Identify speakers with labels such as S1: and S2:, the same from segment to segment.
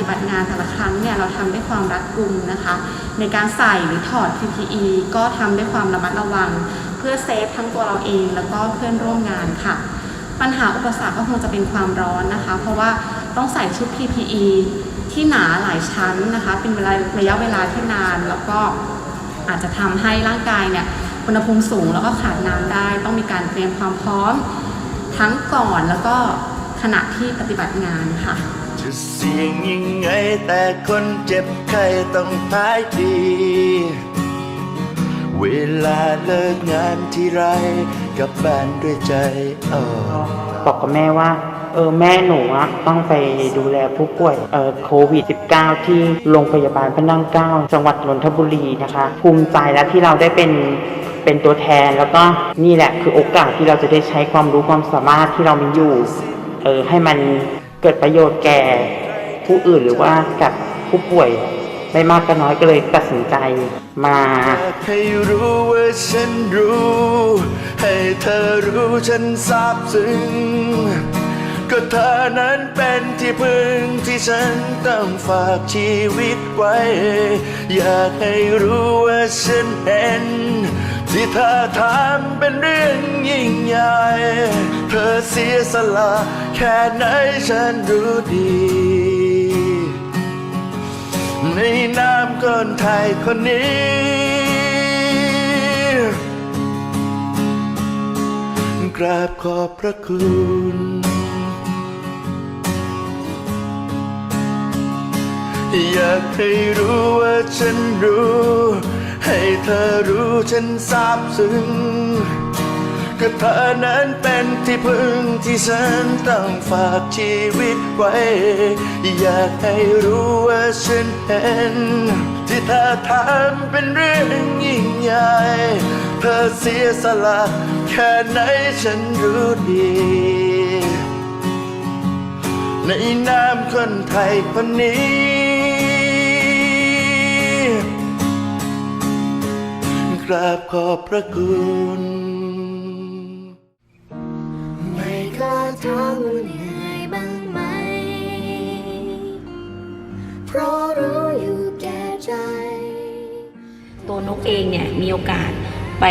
S1: ปฏิบัติงานแต่ละครั้งเนี่ยเราทำด้วยความรัดกุมนะคะ ในการใส่หรือถอด PPE ก็ทำด้วยความระมัดระวัง เพื่อเซฟทั้งตัวเราเองแล้วก็เพื่อนร่วมงานค่ะ ปัญหาอุปสรรคก็คงจะเป็นความร้อนนะคะ เพราะว่าต้องใส่ชุด PPE ที่หนาหลายชั้นนะคะ เป็นเวลาระยะเวลาที่นานแล้วก็อาจจะทำให้ร่างกายเนี่ยอุณหภูมิสูงแล้วก็ขาดน้ำได้ ต้องมีการเตรียมความพร้อมทั้งก่อนแล้วก็ขณะที่ปฏิบัติงานค่ะ
S2: จะเสี่ยงยังไงแต่คนเจ็บไข้ต้องหายดี เวลาเลิกงานที่ไรกลับบ้านด้วยใจอ่อน
S3: บอกกับแม่ว่า เออแม่หนูอะต้องไปดูแลผู้ป่วยเออโควิด -19 ที่โรงพยาบาลพระนั่งเกล้าจังหวัดนนทบุรีนะคะ ภูมิใจแล้วที่เราได้เป็นเป็นตัวแทนแล้วก็นี่แหละคือโอกาสที่เราจะได้ใช้ความรู้ความสามารถที่เรามีอยู่เออให้มัน เกิดประโยชน์แก่ผู้อื่นหรือว่ากับผู้ป่วย ไม่มากก็น้อยก็เลยตัดสินใจมา
S2: ให้รู้ว่าฉันรู้ ให้เธอรู้ฉันซาบซึ้งก็เธอนั้นเป็นที่พึ่งที่ฉันต้องฝากชีวิตไว้ อยากให้รู้ว่าฉันเห็นที่เธอทำเป็นเรื่องยิ่งใหญ่ เธอเสียสละ ค่ไหนฉันรู้ดี ในนามคนไทยคนนี้ กราบขอบพระคุณอยากให้รู้ว่าฉันรู้ ให้เธอรู้ฉันซาบซึ้ง ก็เธอนั้นเป็นที่พึ่งที่ฉันต้องฝากชีวิตไว้ อยากให้รู้ว่าฉันเห็น ที่เธอทำเป็นเรื่องยิ่งใหญ่ เธอเสียสละแค่ไหนฉันรู้ดี ในนามคนไทยคนนี้กราบขอบพระคุณ
S4: ถามว่าเหนื่อยบ้างไหม เพราะรู้อยู่แก่ใจ
S5: ตัวนกเองเนี่ยมีโอกาสไป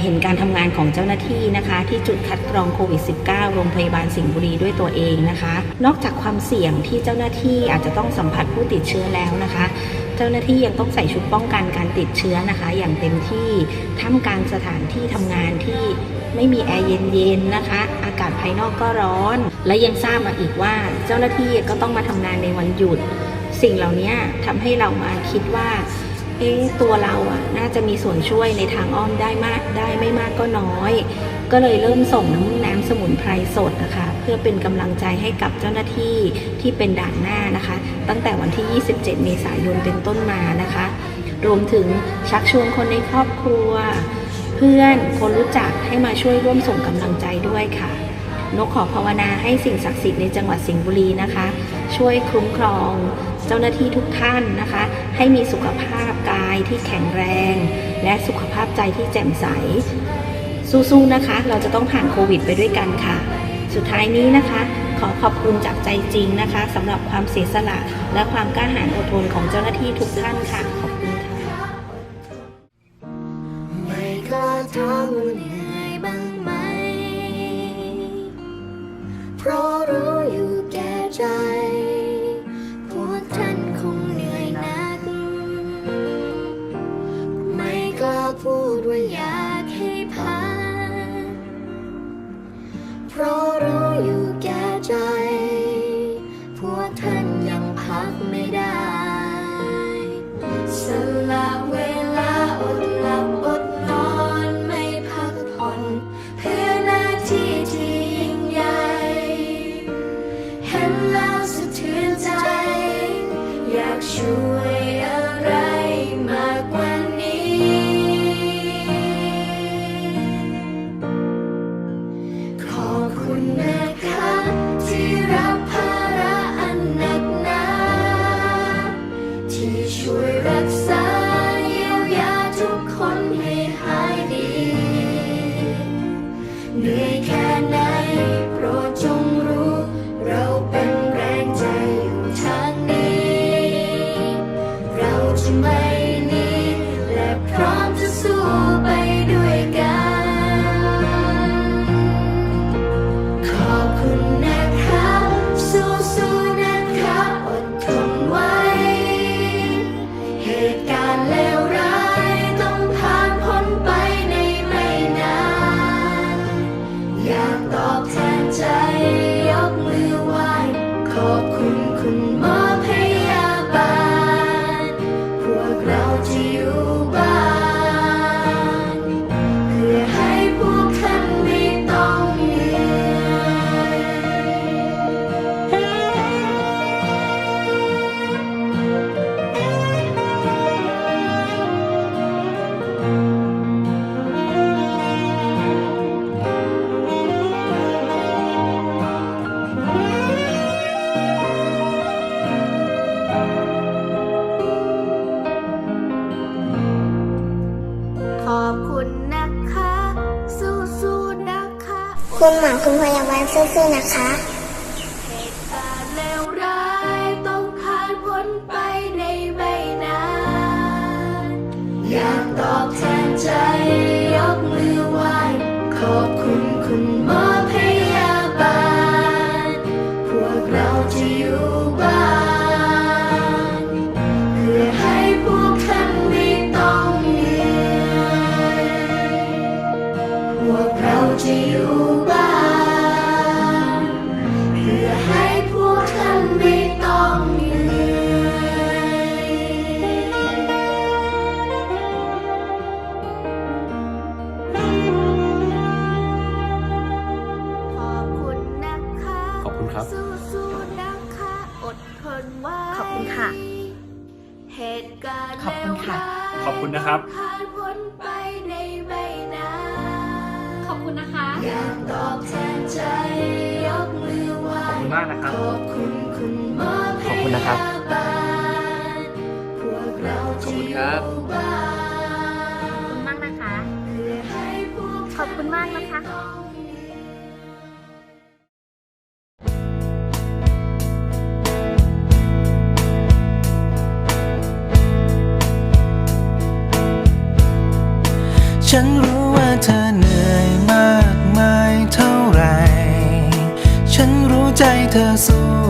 S5: เห็นการทำงานของเจ้าหน้าที่นะคะ ที่จุดคัดกรองโควิด -19 โรงพยาบาลสิงห์บุรีด้วยตัวเองนะคะ นอกจากความเสี่ยงที่เจ้าหน้าที่อาจจะต้องสัมผัสผู้ติดเชื้อแล้วนะคะ เจ้าหน้าที่ยังต้องใส่ชุดป้องกันการติดเชื้อนะคะ อย่างเต็มที่ท่ามกลางสถานที่ทำงานที่ ไม่มีแอร์เย็นๆนะคะ อากาศภายนอกก็ร้อน และยังทราบมาอีกว่าเจ้าหน้าที่ก็ต้องมาทำงานในวันหยุด สิ่งเหล่านี้ทำให้เรามาคิดว่าเอ๊ะตัวเราอะน่าจะมีส่วนช่วยในทางอ้อมได้มากได้ไม่มากก็น้อย ก็เลยเริ่มส่งน้ำน้ำสมุนไพรสดนะคะ เพื่อเป็นกำลังใจให้กับเจ้าหน้าที่ที่เป็นด่านหน้านะคะ ตั้งแต่วันที่ 27 เมษายนเป็นต้นมานะคะ รวมถึงชักชวนคนในครอบครัว เพื่อนคนรู้จักให้มาช่วยร่วมส่งกำลังใจด้วยค่ะ นกขอภาวนาให้สิ่งศักดิ์สิทธิ์ในจังหวัดสิงห์บุรีนะคะ ช่วยคุ้มครอง เจ้าหน้าที่ทุกท่านนะคะ ให้มีสุขภาพกายที่แข็งแรง และสุขภาพใจที่แจ่มใส สู้ๆนะคะ เราจะต้องผ่านโควิดไปด้วยกันค่ะ สุดท้ายนี้นะคะขอขอบคุณจากใจจริงนะคะสำหรับความเสียสละ และความกล้าหาญอดทนของเจ้าหน้าที่ทุกท่านค่ะขอบคุณค่ะ
S4: กล้า สู้
S6: ๆนะคะ
S4: เหตุการณ์เลวร้ายต้องผ่านพ้นไปในไม่นานอยากตอบแทนใจ คุณค่ะเหตุกา
S7: ร
S6: ณ์
S8: ขอบคุณค่ะ
S4: เลวาย
S7: ขอบคุณนะครับ
S4: ผ่านพ้นไปในไม่นาน
S9: ขอบคุณนะคะ
S4: อยากตอบแทนใจยกมือไหว้
S7: ขอบคุณมากนะครับ
S4: ขอบคุณคุณหมอพ
S7: ขอบคุณนะครับ
S4: ยาบาลพวกเรา
S7: ขอบ
S4: จะ
S7: คุณ
S4: อ
S7: ครั
S4: ยู่
S7: บ
S4: บ้าน
S9: ขอบคุณมากนะคะ
S4: เพื่อให้พวก
S9: ขอบคุณมากนะคะ
S10: ฉันรู้ว่าเธอเหนื่อยมากมายเท่าไร ฉันรู้ใจเธอสู้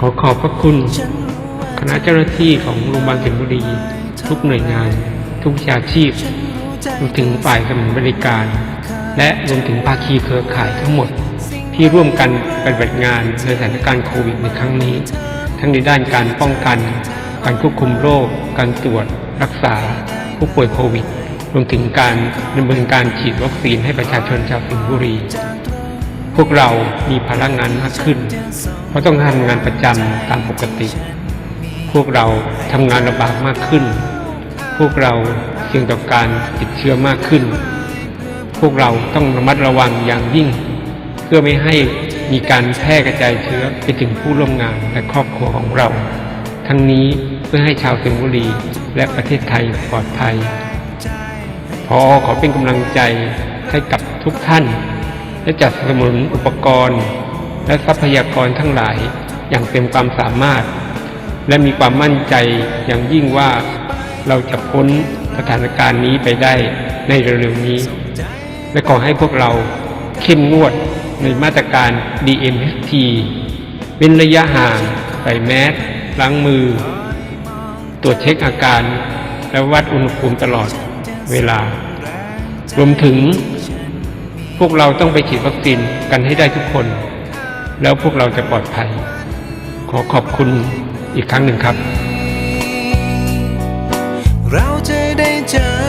S10: ขอขอ
S11: บพระคุณ คณะเจ้าหน้าที่ของโรงพยาบาลสิงห์บุรี ทุกหน่วยงาน ทุกชาชีพรวมถึงฝ่ายสนับสนุนบริการ และรวมถึงภาคีเครือข่ายทั้งหมด ที่ร่วมกันปฏิบัติงานในสถานการณ์โควิดในครั้งนี้ ทั้งในด้านการป้องกัน การควบคุมโรค การตรวจ รักษา ผู้ป่วยโควิด รวมถึงการดำเนินการฉีดวัคซีนให้ประชาชนชาวสิงห์บุรี พวกเรามีภาระงานมากขึ้น เพราะต้องทำงานประจำตามปกติ พวกเราทำงานลำบากมากขึ้น พวกเราเสี่ยงต่อการติดเชื้อมากขึ้น พวกเราต้องระมัดระวังอย่างยิ่ง เพื่อไม่ให้มีการแพร่กระจายเชื้อไปถึงผู้ร่วมงานและครอบครัวของเรา ทั้งนี้เพื่อให้ชาวสิงห์บุรีและประเทศไทยปลอดภัยพอขอเป็นกำลังใจให้กับทุกท่าน และจัดสนับสนุนอุปกรณ์ และทรัพยากรทั้งหลายอย่างเต็มความสามารถ และมีความมั่นใจอย่างยิ่งว่าเราจะพ้นสถานการณ์นี้ไปได้ในเร็วๆนี้ และขอให้พวกเราเข้มงวดในมาตรการ DMHT เว้นระยะห่างใส่แมสล้างมือ ตรวจเช็คอาการ และวัดอุณหภูมิตลอดเวลารวมถึง พวกเราต้องไปฉีดวัคซีนกันให้ได้ทุกคน แล้วพวกเราจะปลอดภัย ขอขอบคุณอีกครั้งหนึ่งครับ
S10: เราจะ